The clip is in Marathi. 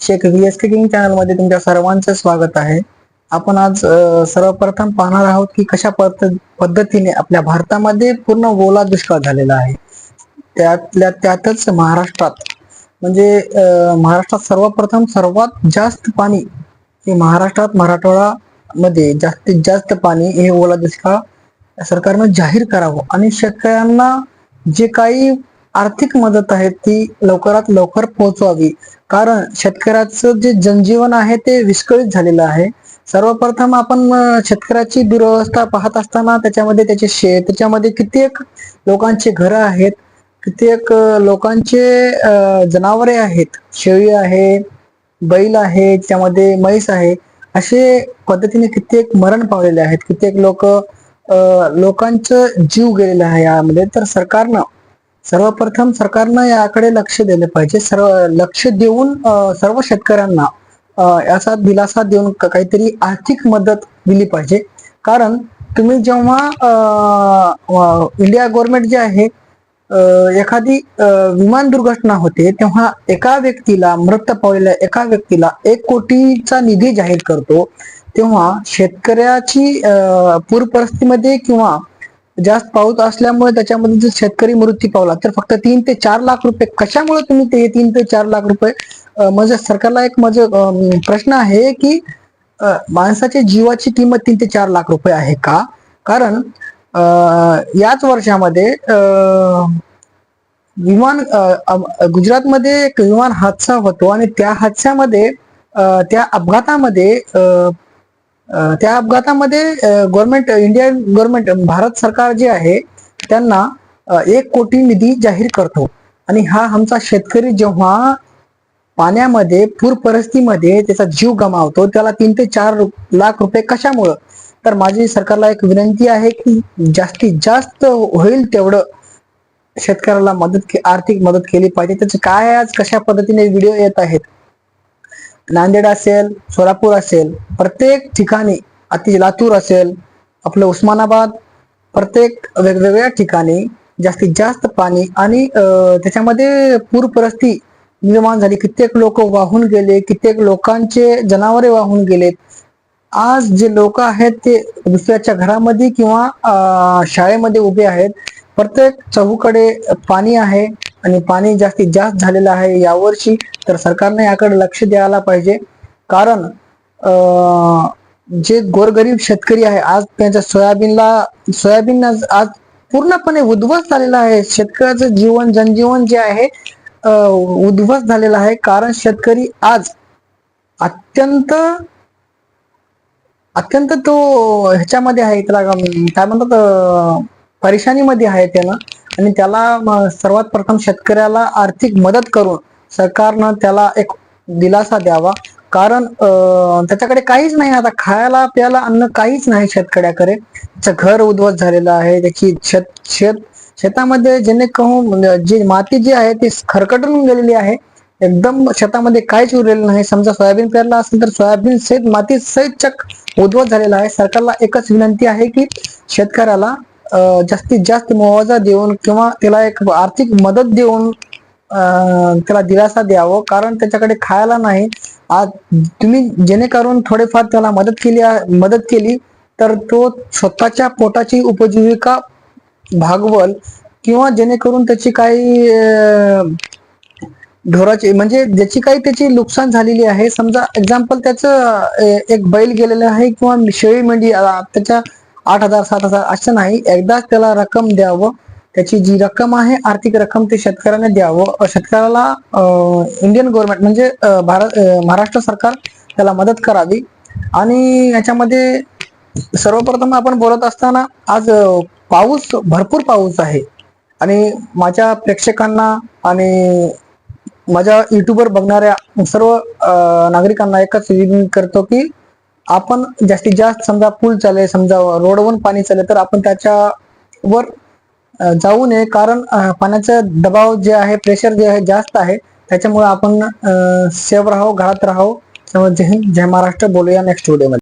Shaikh V S K king चॅनलमध्ये तुमच्या सर्वांचं स्वागत आहे. आपण आज सर्वप्रथम पाहणार आहोत की कशा पद्धतीने आपल्या भारतामध्ये पूर्ण ओला दुष्काळ झालेला आहे. त्यातल्या त्यातच महाराष्ट्रात म्हणजे महाराष्ट्रात सर्वप्रथम सर्वात जास्त पाणी हे महाराष्ट्रात मराठवाडा मध्ये जास्तीत जास्त पाणी हे ओला दुष्काळ सरकारनं जाहीर करावं. आणि शेतकऱ्यांना जे काही आर्थिक मदत आहे ती लवकरात लवकर पोहोचवावी. कारण शेतकऱ्याचं जे जनजीवन आहे ते विस्कळीत झालेलं आहे. सर्वप्रथम आपण शेतकऱ्याची दुरवस्था पाहत असताना त्याच्यामध्ये त्याचे शेत त्याच्यामध्ये कित्येक लोकांचे घरं आहेत. कित्येक लोकांचे जनावरे आहेत. शेळी आहे बैल आहे त्यामध्ये म्हैस आहे. असे पद्धतीने कित्येक मरण पावलेले आहेत. कित्येक लोक लोकांचं जीव गेलेला आहे यामध्ये. तर सरकारनं सर्वप्रथम सरकारनं याकडे लक्ष दिले पाहिजे. सर्व लक्ष देऊन सर्व शेतकऱ्यांना याचा दिलासा देऊन काहीतरी आर्थिक मदत दिली पाहिजे. कारण तुम्ही जेव्हा इंडिया गव्हर्नमेंट जे आहे एखादी विमान दुर्घटना होते तेव्हा एका व्यक्तीला मृत पावलेल्या एका व्यक्तीला एक कोटीचा निधी जाहीर करतो तेव्हा शेतकऱ्याची पूर परिस्थितीमध्ये किंवा जास्त पाऊस असल्यामुळे त्याच्यामध्ये जर शेतकरी मृत्यू पावला तर फक्त तीन ते चार लाख रुपये. कशामुळे तुम्ही ते तीन ते चार लाख रुपये म्हणजे सरकारला एक म्हणजे, माझं प्रश्न आहे की माणसाच्या जीवाची किंमत तीन ते चार लाख रुपये आहे का? कारण याच वर्षामध्ये विमान गुजरातमध्ये एक विमान हादसा होतो आणि त्या हादसामध्ये त्या अपघातामध्ये अं, त्या अपघातामध्ये गव्हर्नमेंट इंडियन गव्हर्नमेंट भारत सरकार जे आहे त्यांना एक कोटी निधी जाहीर करतो. आणि हा आमचा शेतकरी जेव्हा पाण्यामध्ये पूर परिस्थितीमध्ये त्याचा जीव गमावतो त्याला तीन ते चार लाख रुपये कशामुळं? तर माझी सरकारला एक विनंती आहे की जास्तीत जास्त होईल तेवढं शेतकऱ्याला मदत आर्थिक मदत केली पाहिजे. त्याचे काय आज कशा पद्धतीने व्हिडिओ येत आहेत? नांदेड असेल सोलापूर असेल प्रत्येक ठिकाणी अति लातूर असेल आपलं उस्मानाबाद प्रत्येक वेगवेगळ्या ठिकाणी जास्तीत जास्त पाणी आणि त्याच्यामध्ये पूर परिस्थिती निर्माण झाली. कित्येक लोक वाहून गेले कित्येक लोकांचे जनावरे वाहून गेलेत. आज जे लोक आहेत ते दुसऱ्याच्या घरामध्ये किंवा शाळेमध्ये उभे आहेत. प्रत्येक चहूकडे पाणी आहे. आणि पाणी जास्तीत जास्त झालेलं आहे यावर्षी तर सरकारने याकडे लक्ष द्यायला पाहिजे. कारण अं, जे गोरगरीब शेतकरी आहे आज त्यांच्या सोयाबीनला सोयाबीन आज पूर्णपणे उद्ध्वस्त झालेला आहे. शेतकऱ्याचं जीवन जनजीवन जे आहे उद्ध्वस्त झालेलं आहे. कारण शेतकरी आज अत्यंत अत्यंत तो ह्याच्यामध्ये आहे त्याला काय म्हणतात परेशानीमध्ये आहे त्यानं. आणि त्याला सर्वात प्रथम शेतकऱ्याला आर्थिक मदत करून सरकारनं त्याला एक दिलासा द्यावा. कारण त्याच्याकडे काहीच नाही. आता खायला प्यायला अन्न काहीच नाही शेतकऱ्याकडे. त्याचं घर उद्ध्वस्त झालेलं आहे. त्याची शेत शेत शेतामध्ये जेणेकरून म्हणजे जी माती जी आहे ती खरकटून गेलेली आहे. एकदम शेतामध्ये काहीच उरलेलं नाही. समजा सोयाबीन पेरला असेल तर सोयाबीन सहित माती सहित चक उद्ध्वस्त झालेला आहे. सरकारला एकच विनंती आहे की शेतकऱ्याला जास्तीत जास्त मुआवजा देऊन किंवा त्याला एक आर्थिक मदत देऊन त्याला दिलासा द्यावं. कारण त्याच्याकडे खायला नाही. आज तुम्ही जेणेकरून थोडेफार त्याला मदत केली मदत केली तर तो स्वतःच्या पोटाची उपजीविका भागवल किंवा जेणेकरून त्याची काही ढोराची म्हणजे ज्याची काही त्याची नुकसान झालेली आहे. समजा एक्झाम्पल त्याचं एक बैल गेलेलं आहे किंवा शेळी मेंढी त्याच्या आठ हजार सात हजार असं नाही. एकदाच त्याला रक्कम द्यावं त्याची जी रक्कम आहे आर्थिक रक्कम ते शेतकऱ्याने द्यावं. शेतकऱ्याला इंडियन गव्हर्नमेंट म्हणजे भारत महाराष्ट्र सरकार त्याला मदत करावी. आणि याच्यामध्ये सर्वप्रथम आपण बोलत असताना आज पाऊस भरपूर पाऊस आहे. आणि माझ्या प्रेक्षकांना आणि माझ्या युट्यूबवर बघणाऱ्या सर्व नागरिकांना एकच विनंती करतो की आपण जास्तीत जास्त समजा पूल चालेल समजा रोडवरून पाणी चालेल तर आपण त्याच्यावर जाऊ नये. कारण पाण्याचा दबाव जे आहे प्रेशर जे आहे जास्त आहे. त्याच्यामुळे आपण सेफ राहो घरात राहो. जय हिंद जय महाराष्ट्र. बोलूया नेक्स्ट व्हिडिओमध्ये